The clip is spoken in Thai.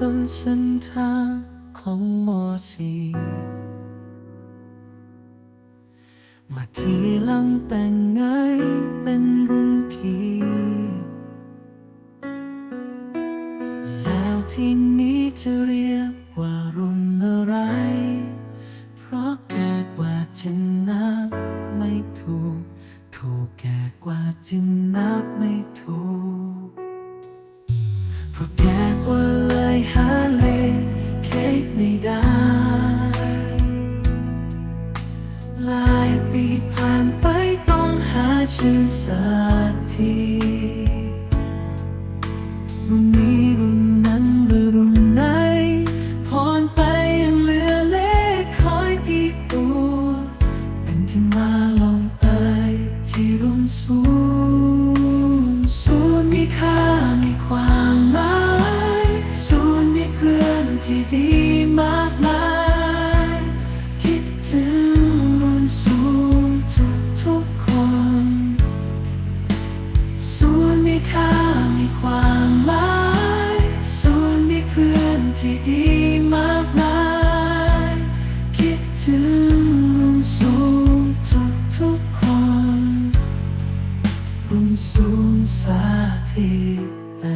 ต้นเส้นทางของมอสีมาทีหลังแต่งไงเป็นรุ่นพี่แล้วทีนี้จะเรียกว่ารุ่นอะไร เพราะแก่กว่าจะนับไม่ถูก ถูกแก่กว่าจึงนับไม่ถูก เพราะแก่ ที่มาลองเอยที่รุ่นศูนย์ศูนย์มีค่ามีความหมายศูนย์มีเพื่อนที่ดีมากมาย คิดถึงรุ่นศูนทุกทุกคนศูนย์มีค่ามีความหมายศูนย์มีเพื่อนที่ดี รุ่นศูนย์สาทีใน